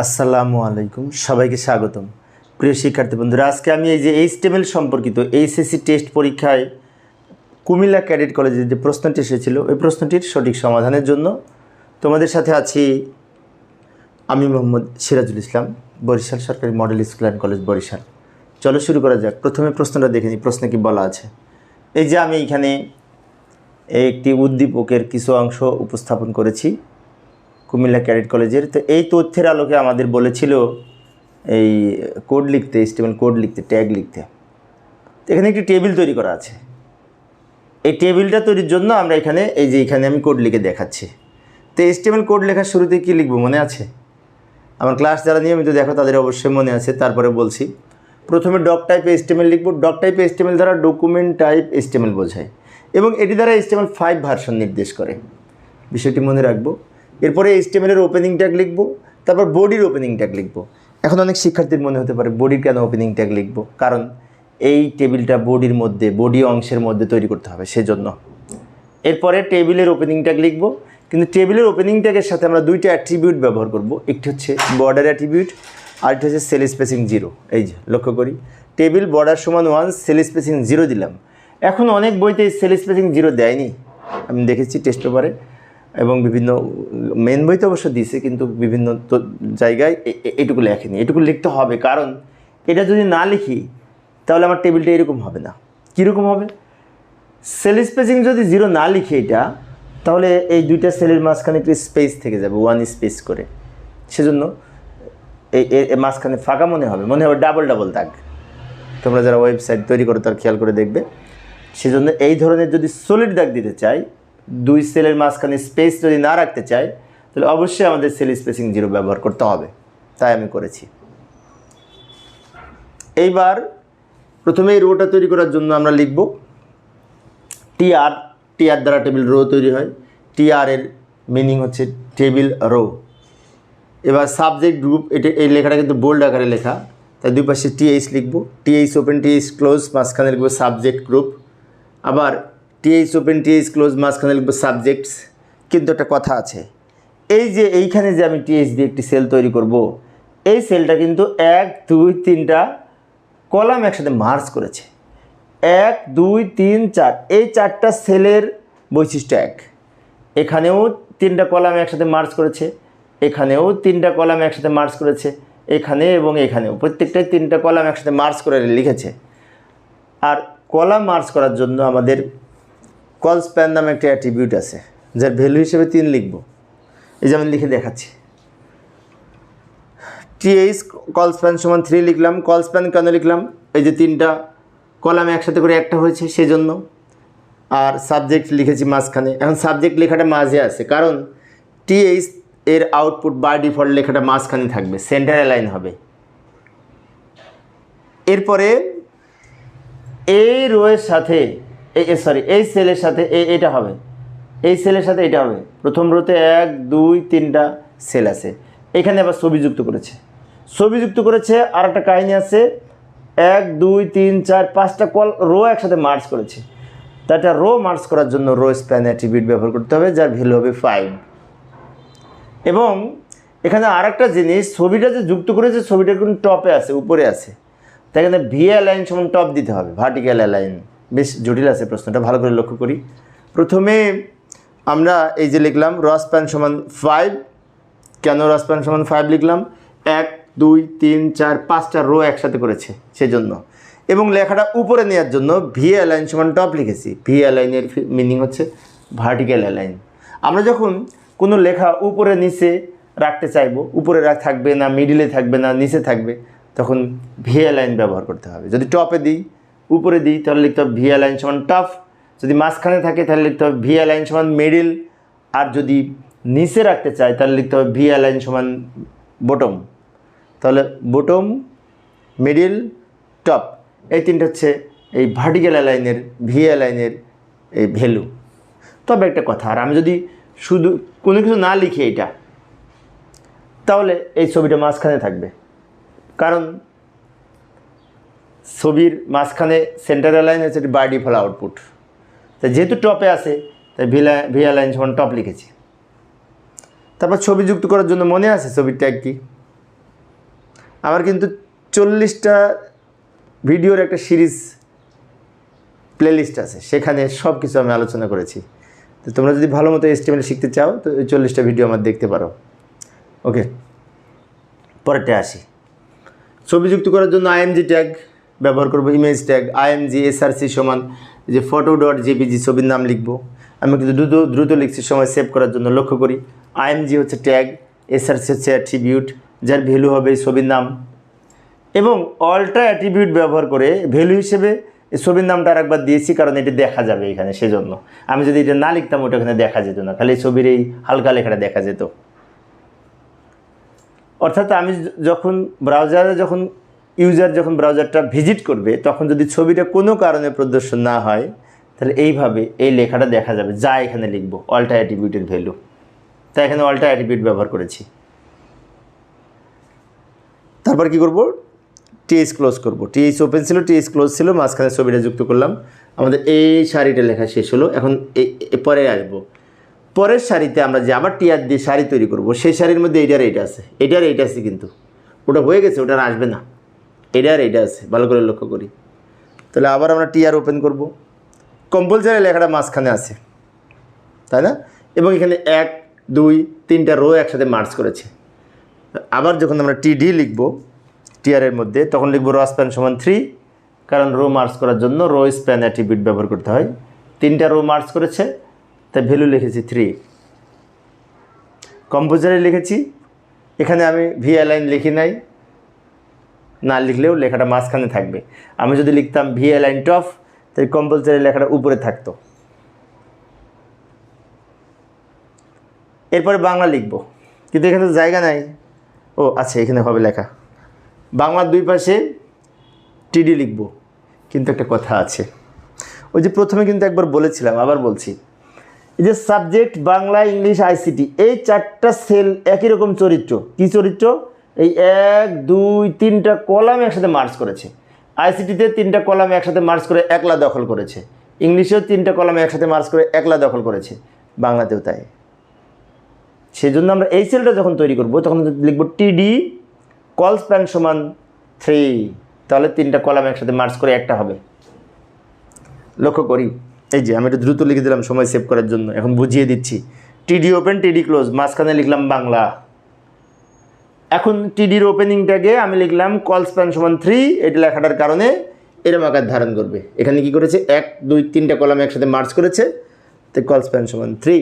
আসসালামু আলাইকুম, সবাইকে স্বাগতম। প্রিয় শিক্ষার্থী বন্ধুরা, আজকে আমি এই যে এইচটিএমএল সম্পর্কিত এইচএসসি টেস্ট পরীক্ষায় কুমিল্লা ক্যাডেট কলেজে যে প্রশ্নটি এসেছিল ওই প্রশ্নটির সঠিক সমাধানের জন্য তোমাদের সাথে আছি আমি মোহাম্মদ সিরাজুল ইসলাম, বরিশাল সরকারি model school and college Barishal. চলো শুরু করা যাক। প্রথমে প্রশ্নটা দেখে নিই, প্রশ্নে কি বলা আছে। এই যে আমি এখানে একটি উদ্দীপকের কিছু অংশ উপস্থাপন করেছি। কুমিল্লা ক্যাডেট কলেজের। তো এই তথ্যের আলোকে আমাদের বলেছিল এই কোড লিখতে স্টেমেল কোড লিখতে, ট্যাগ লিখতে। এখানে একটি টেবিল তৈরি করা আছে। এই টেবিলটা তৈরির জন্য আমরা এখানে, এই যে এখানে আমি কোড লিখে দেখাচ্ছি। তো এস্টিমেল কোড লেখার শুরুতে কী লিখব মনে আছে? আমার ক্লাস যারা নিয়মিত দেখো তাদের অবশ্যই মনে আছে, তারপরে বলছি। প্রথমে ডক টাইপ এস্টিমেল লিখব। ডক টাইপ এস্টিমেল দ্বারা ডকুমেন্ট টাইপ এস্টিমেল বোঝায়। এবং এটি দ্বারা এস্টিমেল ফাইভ ভার্সন নির্দেশ করে। বিষয়টি মনে রাখব। এরপরে এইচটিএমএলের ওপেনিং ট্যাগ লিখব, তারপর বডির ওপেনিং ট্যাগ লিখব। এখন অনেক শিক্ষার্থীর মনে হতে পারে বডির কেন ওপেনিং ট্যাগ লিখব? কারণ এই টেবিলটা বডির মধ্যে বডি অংশের মধ্যে তৈরি করতে হবে, সেজন্য। এরপরে টেবিলের ওপেনিং ট্যাগ লিখব, কিন্তু টেবিলের ওপেনিং ট্যাগের সাথে আমরা দুইটা অ্যাট্রিবিউট ব্যবহার করব, একটি হচ্ছে বর্ডার অ্যাট্রিবিউট আর আরেকটি হচ্ছে সেল স্পেসিং জিরো এই যে, লক্ষ্য করি টেবিল বর্ডার সমান ওয়ান সেল স্পেসিং জিরো দিলাম। এখন অনেক বইতে সেল স্পেসিং জিরো দেয়নি। আমি দেখেছি টেস্ট পেপারে এবং বিভিন্ন মেন বইতে অবশ্য দিয়েছে, কিন্তু বিভিন্ন তো- জায়গায় এটুকু লেখেনি। এটুকু লিখতে হবে, কারণ এটা যদি না লিখি, তাহলে আমার টেবিলটা এরকম হবে না। কীরকম হবে? সেল স্পেসিং যদি জিরো না লিখি এটা, তাহলে এই দুইটা সেলের মাঝখানে একটু স্পেস থেকে যাবে ওয়ান স্পেস করে। সেজন্য এই মাঝখানে ফাঁকা মনে হবে মনে হবে ডাবল ডাবল দাগ। তোমরা যারা ওয়েবসাইট তৈরি করো, তার খেয়াল করে দেখবে। সেজন্য এই ধরনের যদি সলিড দাগ দিতে চাই দুই সেলের মাঝখানে স্পেস যদি না রাখতে চাই, তাহলে অবশ্যই আমাদের সেল স্পেসিং জিরো ব্যবহার করতে হবে। তাই আমি করেছি। এইবার প্রথমে এই রোটা তৈরি করার জন্য আমরা লিখব টিআর টিআর দ্বারা টেবিল রো তৈরি হয়। টিআর এর মিনিং হচ্ছে টেবিল রো এবার সাবজেক্ট গ্রুপ এটা, এই লেখাটা কিন্তু বোল্ড আকারে লেখা। তাই দুই পাশে টিএইচ লিখব। টিএইচ ওপেন টিএইচ ক্লোজ মাঝখানে লিখব সাবজেক্ট গ্রুপ আবার টিএইচ ওপেন, টিএইচ ক্লোজ, মাঝখানে লিখব সাবজেক্টস। কিন্তু একটা কথা আছে, এই যে এইখানে যে আমি টিএইচ দিয়ে একটি সেল তৈরি করব, এই সেলটা কিন্তু এক, দুই, তিনটা কলাম একসাথে মার্চ করেছে। এক, দুই, তিন, চার, এই চারটা সেলের বৈশিষ্ট্য এক। এখানেও তিনটা কলাম একসাথে মার্চ করেছে, এখানেও তিনটা কলাম একসাথে মার্চ করেছে, এখানে এবং এখানেও। প্রত্যেকটাই তিনটা কলাম একসাথে মার্চ করে লিখেছে। আর কলাম মার্চ করার জন্য আমাদের কল স্প্যান নামে একটা অ্যাট্রিবিউট আছে, যার ভ্যালু হিসেবে তিন লিখব। এই যে আমি লিখে দেখাচ্ছি। টিএইচ কল স্প্যান সমান থ্রি লিখলাম, কল স্প্যান কেন লিখলাম? এই যে তিনটা কলাম একসাথে করে একটা হয়েছে সেজন্য। আর সাবজেক্ট লিখেছি মাঝখানে। এখন সাবজেক্ট লেখাটা মাঝে আছে, কারণ টিএইচ এর আউটপুট বাই ডিফল্ট লেখাটা মাঝখানে থাকবে, সেন্টার অ্যালাইন হবে। এরপরে এই রোয়ের সাথে এই সরি এই সেলের সাথে এই এটা হবে। এই সেলের সাথে এটা হবে। প্রথম রোতে এক, দুই, তিনটা সেল আছে। এখানে আবার ছবি যুক্ত করেছে। ছবি যুক্ত করেছে আর একটা কাহিনী আছে। এক, দুই, তিন, চার, পাঁচটা কল রো একসাথে মার্চ করেছে। তা একটা রো মার্চ করার জন্য রো স্প্যান অ্যাট্রিবিউট ব্যবহার করতে হবে, যার ভ্যালু হবে ফাইভ এবং এখানে আরেকটা জিনিস, ছবিটা যে যুক্ত করেছে, ছবিটা কিন্তু টপে আছে, উপরে আছে। তাই এখানে ভি অ্যালাইন সমান টপ দিতে হবে ভার্টিক্যাল অ্যালাইন বেশ জটিল আছে প্রশ্নটা, ভালো করে লক্ষ্য করি। প্রথমে আমরা এই যে লিখলাম, রস প্যান সমান ফাইভ কেন রস প্যান সমান ফাইভ লিখলাম? এক, দুই, তিন, চার, পাঁচটা রো একসাথে করেছে সেজন্য। এবং লেখাটা উপরে নেওয়ার জন্য ভি অ্যালাইন সমান টপ লিখেছি। ভি অ্যালাইনের মিনিং হচ্ছে ভার্টিক্যাল অ্যালাইন আমরা যখন কোনো লেখা উপরে, নিচে রাখতে চাইব, উপরে থাকবে না মিডিলে থাকবে না, নিচে থাকবে, তখন ভি অ্যালাইন ব্যবহার করতে হবে। যদি টপে দিই উপরে দিই, তাহলে লিখতে হবে ভি অ্যালাইন সমান টপ যদি মাঝখানে থাকে, তাহলে লিখতে হবে ভি অ্যালাইন সমান মিডিল আর যদি নিচে রাখতে চাই, তাহলে লিখতে হবে ভি অ্যালাইন সমান বটম তাহলে বটম মিডিল টপ এই তিনটা হচ্ছে এই ভার্টিক্যাল লাইনের ভি অ্যালাইনের এই ভ্যালু তবে একটা কথা, আর আমি যদি শুধু কোনো কিছু না লিখি এটা তাহলে এই ছবিটা মাঝখানে থাকবে। কারণ ছবির মাঝখানে সেন্টার অ্যালাইন হচ্ছে বাই ডিফল আউটপুট তা যেহেতু টপে আছে, তাই ভিলা ভি অ্যালাইন সমান টপ লিখেছি। তারপর ছবি যুক্ত করার জন্য মনে আছে ছবির ট্যাগ কি? আমার কিন্তু চল্লিশটা ভিডিওর একটা সিরিজ প্লেলিস্ট আছে, সেখানে সব কিছু আমি আলোচনা করেছি। তো তোমরা যদি ভালো মতো এস্টিমেট শিখতে চাও, তো ওই চল্লিশটা ভিডিও আমার দেখতে পারো। ওকে পরেরটা আসি। ছবি যুক্ত করার জন্য আইএমজি ট্যাগ ব্যবহার করব ইমেজ ট্যাগ আইএমজি এসআরসি সমান যে ফটো ডট জেপিজি ছবির নাম লিখব। আমি কিন্তু দ্রুত দ্রুত লিখছি, সময় সেভ করার জন্য লক্ষ্য করি। আইএমজি হচ্ছে ট্যাগ এসআরসি হচ্ছে অ্যাট্রিবিউট যার ভ্যালু হবে ছবির নাম। এবং অলটা অ্যাট্রিবিউট ব্যবহার করে ভ্যালু হিসেবে ছবির নামটা আর একবার দিয়েছি, কারণ এটি দেখা যাবে এখানে, সেজন্য। আমি যদি এটা না লিখতাম, ওটা ওখানে দেখা যেত না, খালি ছবির এই হালকা লেখাটা দেখা যেত। অর্থাৎ আমি যখন ব্রাউজারে যখন ইউজার যখন ব্রাউজারটা ভিজিট করবে, তখন যদি ছবিটা কোনো কারণে প্রদর্শন না হয়, তাহলে এইভাবে এই লেখাটা দেখা যাবে, যা এখানে লিখব অল্টা অ্যাট্রিবিউটের ভ্যালু। তাই এখানে অল্টা অ্যাট্রিবিউট ব্যবহার করেছি। তারপর কি করব? টিএস ক্লোজ করব। টিএস ওপেন ছিল টিএস ক্লোজ ছিল, মাঝখানে ছবিটা যুক্ত করলাম। আমাদের এই শাড়িটা লেখা শেষ হলো, এখন পরে আসব। পরের শাড়িতে আমরা যে আবার টিয়ার দিয়ে শাড়ি তৈরি করব, সেই শাড়ির মধ্যে এইটার এইটা আছে। এটার এইটা আছে কিন্তু। ওটা হয়ে গেছে, ওটা আসবে না। এটার এটা আছে, ভালো করে লক্ষ্য করি। তাহলে আবার আমরা টিআর ওপেন করব। কম্পালসারি লেখাটা মাঝখানে আছে, তাই না? এবং এখানে এক, দুই, তিনটা রো একসাথে মার্চ করেছে। আবার যখন আমরা টিডি লিখব টিআরের মধ্যে, তখন লিখব র স্প্যান সমান থ্রি কারণ রো মার্চ করার জন্য রো স্প্যান অ্যাট্রিবিউট ব্যবহার করতে হয়। তিনটা রো মার্চ করেছে, তাই ভ্যালু লিখেছি থ্রি কম্পোজারে লিখেছি, এখানে আমি ভি লাইন লিখি নাই। না লিখলেও লেখাটা মাঝখানে থাকবে। আমি যদি লিখতাম ভি লাইন টফ তাই কম্পালসারি লেখাটা উপরে থাকতো। এরপরে বাংলা লিখব। কিন্তু এখানে তো জায়গা নাই। ও আচ্ছা এখানে হবে লেখা। বাংলার দুই পাশে টিডি লিখব। কিন্তু একটা কথা আছে। ওই যে প্রথমে কিন্তু একবার বলেছিলাম, আবার বলছি। এই যে সাবজেক্ট বাংলা ইংলিশ আইসিটি এই চারটা সেল একই রকম চরিত্র। কি চরিত্র? এই এক, দুই, তিনটা কলাম একসাথে মার্চ করেছে। আইসিটিতে তিনটা কলাম একসাথে মার্চ করে একলা দখল করেছে। ইংলিশেও তিনটা কলাম একসাথে মার্চ করে একলা দখল করেছে। বাংলাতেও তাই। সেই জন্য আমরা এই সেলটা যখন তৈরি করব, তখন লিখব টিডি কল স্প্যান সমান থ্রি তাহলে তিনটা কলাম একসাথে মার্চ করে একটা হবে। লক্ষ্য করি। এই যে, আমি একটু দ্রুত লিখে দিলাম, সময় সেভ করার জন্য। এখন বুঝিয়ে দিচ্ছি। টিডি ওপেন টিডি ক্লোজ মাঝখানে লিখলাম বাংলা। এখন টিডির ওপেনিংটাকে আমি লিখলাম কল স্প্যান সমান থ্রি এটা লেখাটার কারণে এরম আকার ধারণ করবে। এখানে কি করেছে? এক, দুই, তিনটা কলাম একসাথে মার্চ করেছে, তো কল স্প্যান সমান থ্রি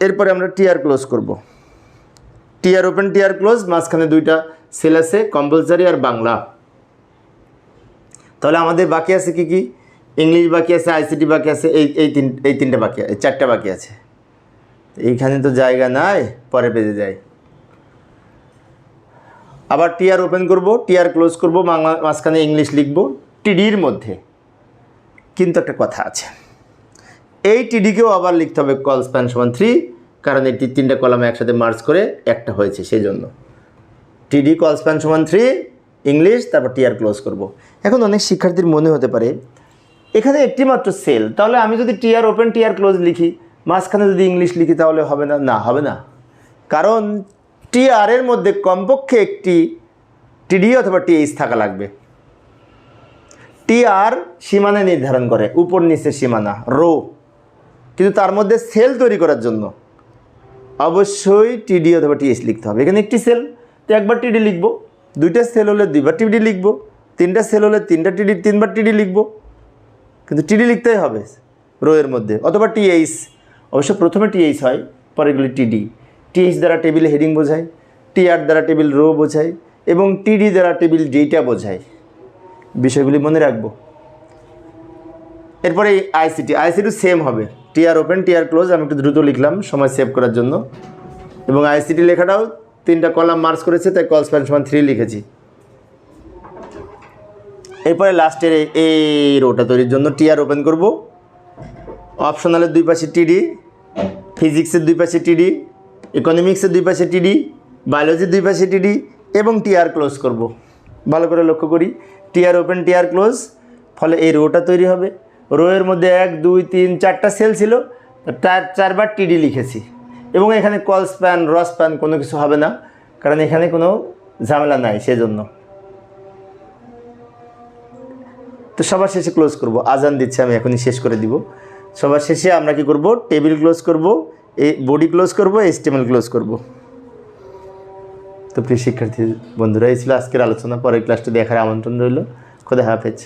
এরপরে আমরা টিআর ক্লোজ করব। টিআর ওপেন টিআর ক্লোজ মাঝখানে দুইটা সেল আছে কম্পালসারি আর বাংলা। তাহলে আমাদের বাকি আছে কি কি? ইংলিশ বাকি আছে আইসিটি বাকি আছে, এই এই তিন, এই তিনটা বাকি, এই চারটা বাকি আছে। এইখানে তো জায়গা নাই পরে পেজে যায় আবার টিআর ওপেন করব টিআর ক্লোজ করব, বাংলা মাঝখানে ইংলিশ লিখব টিডির মধ্যে। কিন্তু একটা কথা আছে। এই টিডিকেও আবার লিখতে হবে কল স্প্যান সমান থ্রি কারণ তি- তিনটা কলাম একসাথে মার্চ করে একটা হয়েছে সেই জন্য টিডি কল স্প্যান সমান থ্রি ইংলিশ তারপর টিআর ক্লোজ করব। এখন অনেক শিক্ষার্থীর মনে হতে পারে, এখানে একটি মাত্র সেল তাহলে আমি যদি টিআর ওপেন টিআর ক্লোজ লিখি, মাঝখানে যদি ইংলিশ লিখি তাহলে হবে না? না, হবে না। কারণ টিআরের মধ্যে কমপক্ষে একটি টিডি অথবা টিএইচ থাকা লাগবে। টিআর সীমানা নির্ধারণ করে, উপর নিচের সীমানা, রো। কিন্তু তার মধ্যে সেল তৈরি করার জন্য অবশ্যই টিডি অথবা টিএস লিখতে হবে। এখানে একটি সেল, তো একবার টিডি লিখব। দুইটা সেল হলে দুইবার টিডি লিখব। তিনটা সেল হলে তিনটা টিডি তিনবার টিডি লিখব। কিন্তু টিডি লিখতেই হবে রো এর মধ্যে, অথবা টিএইচ অবশ্য প্রথমে টিএইচ হয় পরেগুলি টিডি টিএইচ দ্বারা টেবিল হেডিং বোঝায় টিআর দ্বারা টেবিল রো বোঝায় এবং টিডি দ্বারা টেবিল ডেটা বোঝায়। বিষয়গুলি মনে রাখব। এরপরে এই আইসিটি আইসিটি সেম হবে। টিআর ওপেন টিআর ক্লোজ আমি একটু দ্রুত লিখলাম, সময় সেভ করার জন্য। এবং আইসিটি লেখাটাও তিনটা কলাম মার্চ করেছে, তাই কল স্প্যান সমান থ্রি লিখেছি। এরপরে লাস্টের এই- রোটা তৈরির জন্য টিআর ওপেন করব। অপশনালের দুই পাশে টিডি ফিজিক্সের দুই পাশে টিডি ইকোনমিক্সের দুই পাশে টিডি বায়োলজির দুই পাশে টিডি এবং টিআর ক্লোজ করব। ভালো করে লক্ষ্য করি। টিআর ওপেন টিআর ক্লোজ ফলে এই রোটা তৈরি হবে। রোয়ের মধ্যে এক, দুই, তিন, চারটা সেল ছিল। তার চারবার টিডি লিখেছি। এবং এখানে কল স্প্যান রস প্যান কোনো কিছু হবে না, কারণ এখানে কোনো ঝামেলা নাই সেজন্য। তো সবার শেষে ক্লোজ করব। আজান দিচ্ছে, আমি এখনই শেষ করে দিব। সবার শেষে আমরা কি করব? টেবিল ক্লোজ করব। এই বডি ক্লোজ করব এস্টিমেল ক্লোজ করব। তো প্রিয় শিক্ষার্থী বন্ধুরা, এই ছিল আজকের আলোচনা। পরের ক্লাসটা দেখার আমন্ত্রণ রইল। খোদা হাফেজ।